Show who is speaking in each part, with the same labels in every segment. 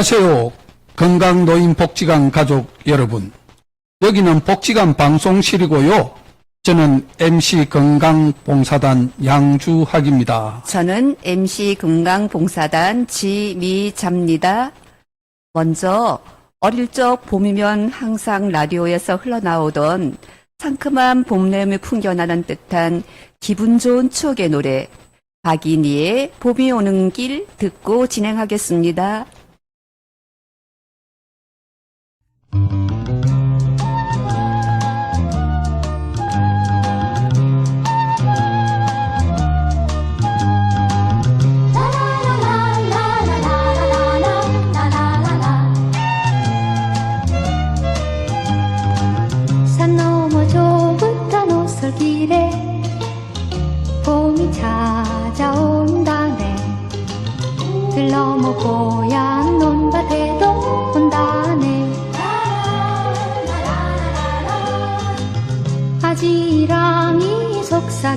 Speaker 1: 안녕하세요. 건강노인복지관 가족 여러분. 여기는 복지관 방송실이고요. 저는 MC 건강봉사단 양주학입니다.
Speaker 2: 저는 MC 금강봉사단 지미자입니다. 먼저 어릴 적 봄이면 항상 라디오에서 흘러나오던 상큼한 봄내음이 풍겨나는 듯한 기분 좋은 추억의 노래 박인희의 봄이 오는 길 듣고 진행하겠습니다.
Speaker 3: 산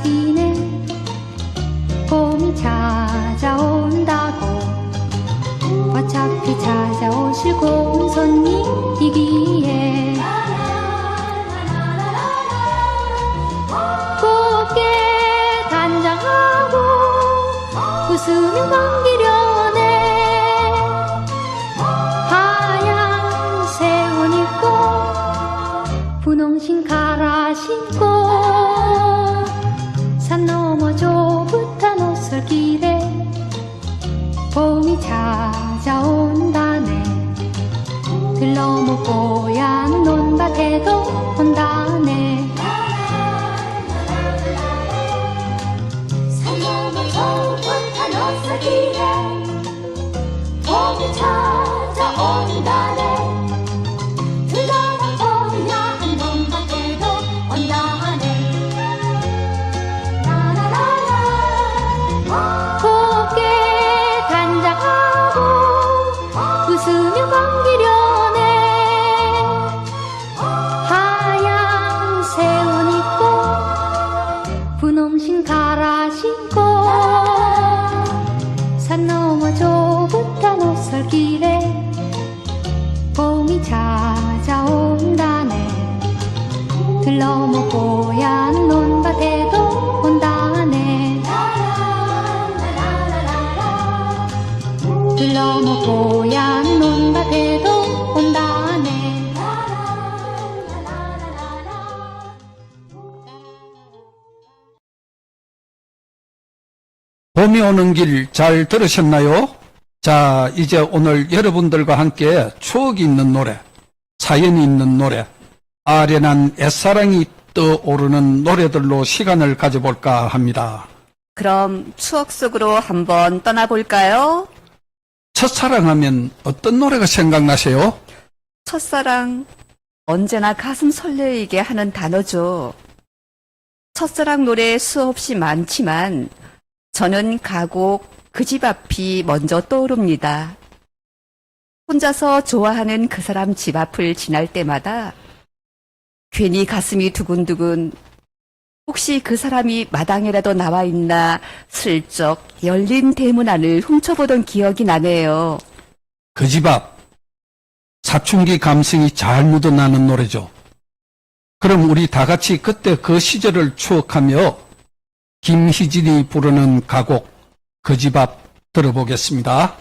Speaker 3: 속삭이네. 봄이 찾아온다고. 어차피 찾아오실 고 고향 논밭에도 온다네. 산 넘어 좁은 옷솔길에 봄이 찾아온다네 봄이
Speaker 1: 오는 길 잘 들으셨나요? 자, 이제 오늘 여러분들과 함께 추억이 있는 노래, 사연이 있는 노래, 아련한 애사랑이 떠오르는 노래들로 시간을 가져볼까 합니다.
Speaker 2: 그럼 추억 속으로 한번 떠나볼까요?
Speaker 1: 첫사랑하면 어떤 노래가 생각나세요?
Speaker 2: 첫사랑 언제나 가슴 설레이게 하는 단어죠. 첫사랑 노래 수없이 많지만 저는 가곡 그 집 앞이 먼저 떠오릅니다. 혼자서 좋아하는 그 사람 집 앞을 지날 때마다 괜히 가슴이 두근두근 혹시 그 사람이 마당에라도 나와 있나 슬쩍 열린 대문 안을 훔쳐보던 기억이 나네요.
Speaker 1: 그 집 앞. 사춘기 감성이 잘 묻어나는 노래죠. 그럼 우리 다 같이 그때 그 시절을 추억하며 김희진이 부르는 가곡 그 집 앞 들어보겠습니다.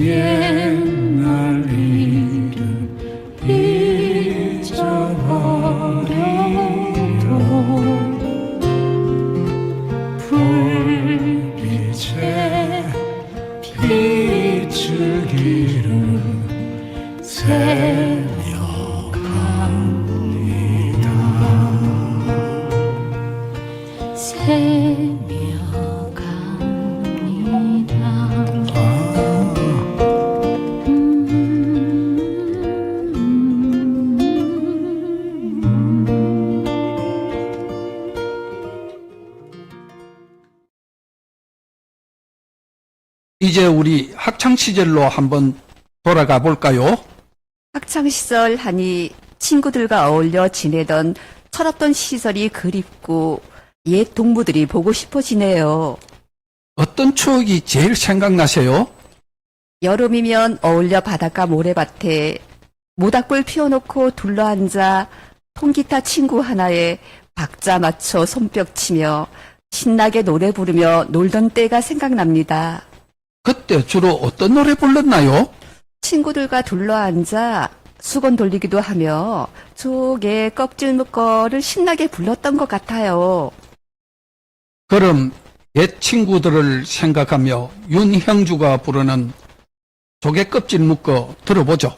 Speaker 3: Yeah.
Speaker 1: 이제 우리 학창 시절로 한번 돌아가 볼까요?
Speaker 2: 학창 시절 하니 친구들과 어울려 지내던 철없던 시절이 그립고 옛 동무들이 보고 싶어지네요.
Speaker 1: 어떤 추억이 제일 생각나세요?
Speaker 2: 여름이면 어울려 바닷가 모래밭에 모닥불 피워놓고 둘러앉아 통기타 친구 하나에 박자 맞춰 손뼉 치며 신나게 노래 부르며 놀던 때가 생각납니다.
Speaker 1: 그때 주로 어떤 노래 불렀나요?
Speaker 2: 친구들과 둘러앉아 수건 돌리기도 하며 조개 껍질 묶어를 신나게 불렀던 것 같아요.
Speaker 1: 그럼 옛 친구들을 생각하며 윤형주가 부르는 조개 껍질 묶어 들어보죠.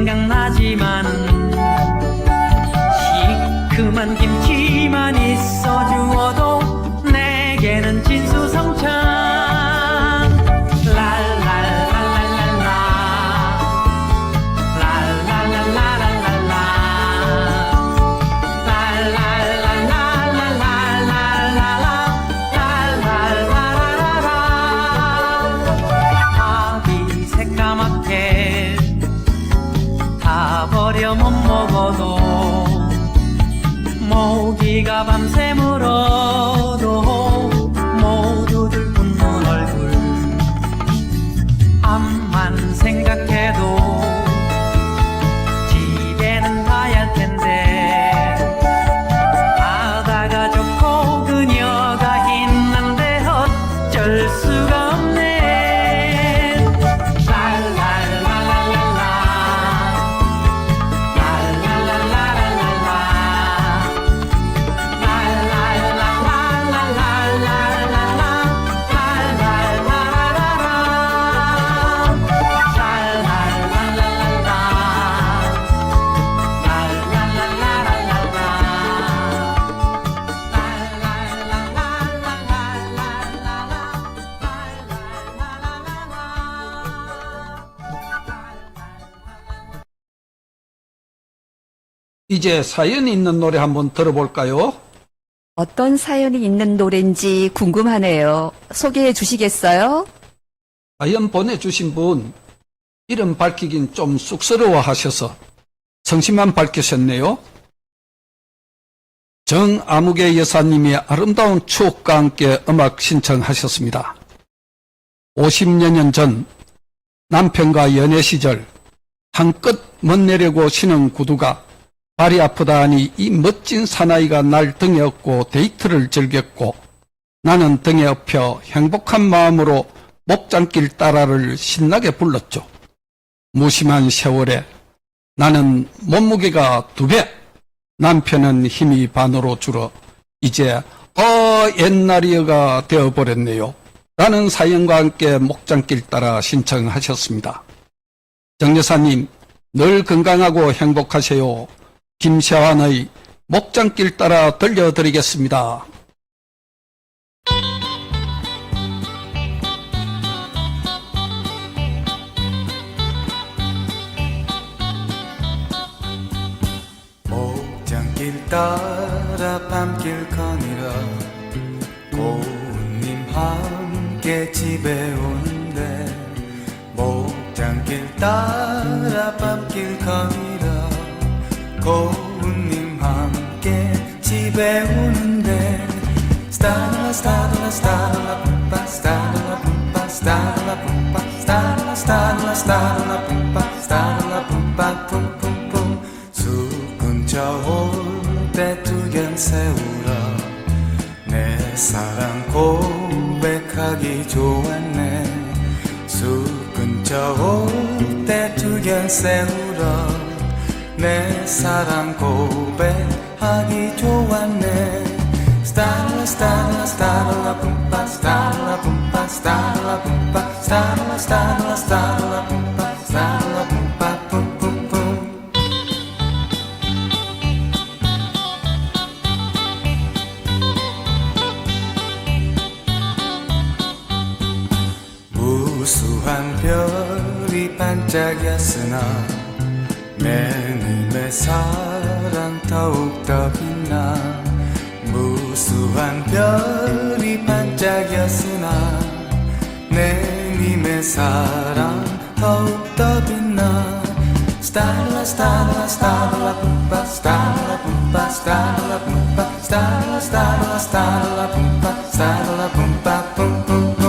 Speaker 4: 생각나지만 시큼한 김치만 있어 주어도 모기가 밤새 물어
Speaker 1: 이제 사연이 있는 노래 한번 들어볼까요?
Speaker 2: 어떤 사연이 있는 노래인지 궁금하네요. 소개해 주시겠어요?
Speaker 1: 사연 보내주신 분 이름 밝히긴 좀 쑥스러워 하셔서 성심만 밝히셨네요. 정아무개 여사님이 아름다운 추억과 함께 음악 신청하셨습니다. 50여 년 전 남편과 연애 시절 한껏 멋내려고 신은 구두가 발이 아프다 하니 이 멋진 사나이가 날 등에 업고 데이트를 즐겼고 나는 등에 업혀 행복한 마음으로 목장길 따라를 신나게 불렀죠. 무심한 세월에 나는 몸무게가 두 배, 남편은 힘이 반으로 줄어 이제 어 옛날이가 되어버렸네요. 라는 사연과 함께 목장길 따라 신청하셨습니다. 정 여사님, 늘 건강하고 행복하세요. 김세환의 목장길 따라 들려드리겠습니다.
Speaker 5: 목장길 따라 밤길 거니라 고운님 함께 집에 오는데 목장길 따라 밤길 거니라 고운님 함께 집에 오는데 스타라 스타라 스타라 뿜빠 스타라 뿜빠 스타라 뿜빠 스타라 스타라 스타라 뿜빠 스타라 뿜빠 뿜뿜뿜 수근저 올때 두견 세우라 내 사랑 고백하기 좋았네. 수근저 올때 두견 세우라 내 사랑 고백하기 좋았네. 스타라 스타라 스타라 뿜빠 스타라 뿜빠 스타라 스타라 스타라 스타라 내님의 사랑 더욱더 빛나 스타라 스타라 스타라 뿜빠 스타라 뿜빠 스타라 뿜빠 스타라 스타라 스타라 뿜빠 스타라 뿜빠 뿜뿜뿜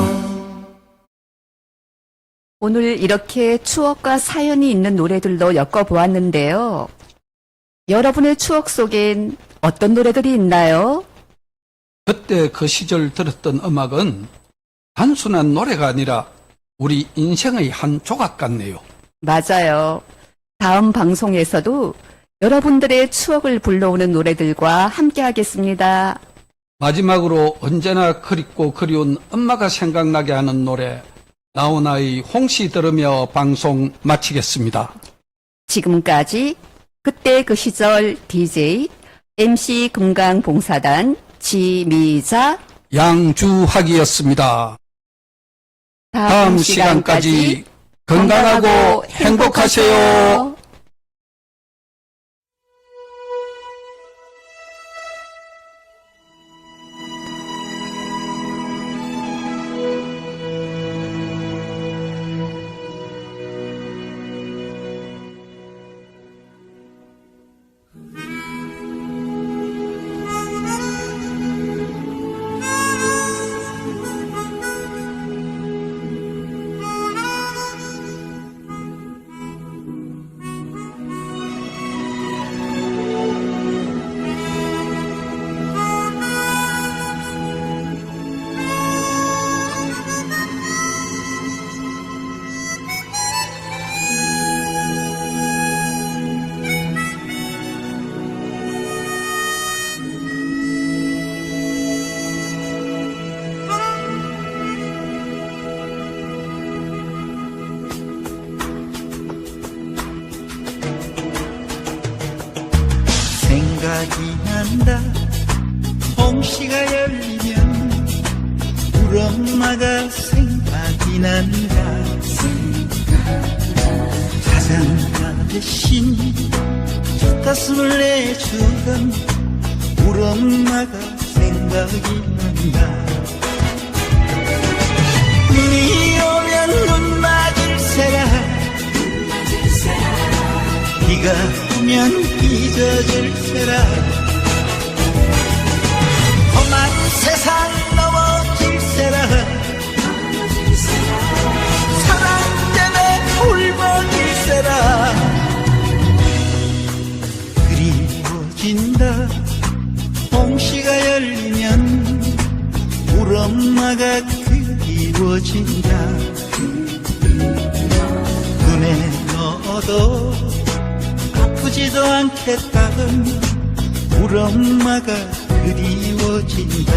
Speaker 2: 오늘 이렇게 추억과 사연이 있는 노래들로 엮어보았는데요. 여러분의 추억 속엔 어떤 노래들이 있나요?
Speaker 1: 그때 그 시절 들었던 음악은 단순한 노래가 아니라 우리 인생의 한 조각 같네요.
Speaker 2: 맞아요. 다음 방송에서도 여러분들의 추억을 불러오는 노래들과 함께 하겠습니다.
Speaker 1: 마지막으로 언제나 그립고 그리운 엄마가 생각나게 하는 노래 나훈아의 홍시 들으며 방송 마치겠습니다.
Speaker 2: 지금까지 그때 그 시절 DJ MC 금강봉사단 지미자
Speaker 1: 양주학이었습니다. 다음 시간까지 건강하고 행복하세요.
Speaker 6: 뒷가슴을 내주던 우리 엄마가 생각이 난다. 눈이 오면 눈 맞을 새라. 비가 오면 빚어질세라. 험한 세상 엄마가 그리워진다. 눈에 넣어도 아프지도 않겠다던 우리 엄마가 그리워진다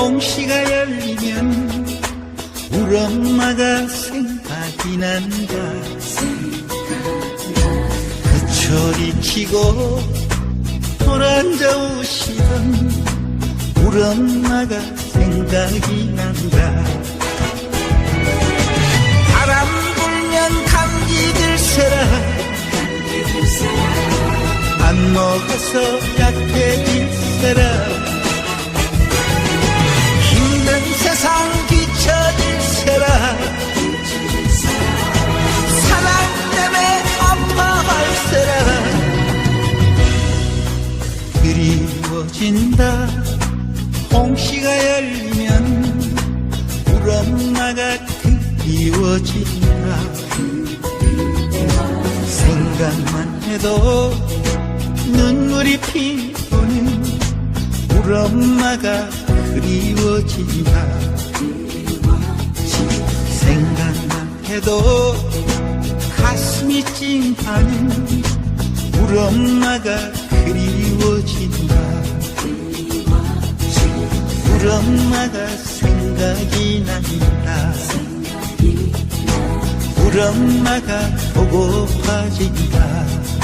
Speaker 6: 홍시가 열리면 우리 엄마가 생각이 난다. 그철이 치고 돌아앉아 오시던 우리 엄마가 생각이 난다. 바람 불면 감기 들세라. 안 먹어서 약해질세라. 진다. 홍시가 열리면 우리 엄마가 그리워진다. 생각만 해도 눈물이 피우는 우리 엄마가 그리워진다. 생각만 해도 가슴이 찡하는 우리 엄마가 그리워진다 엄마가 생각이 난다. 우리 엄마가 보고파진다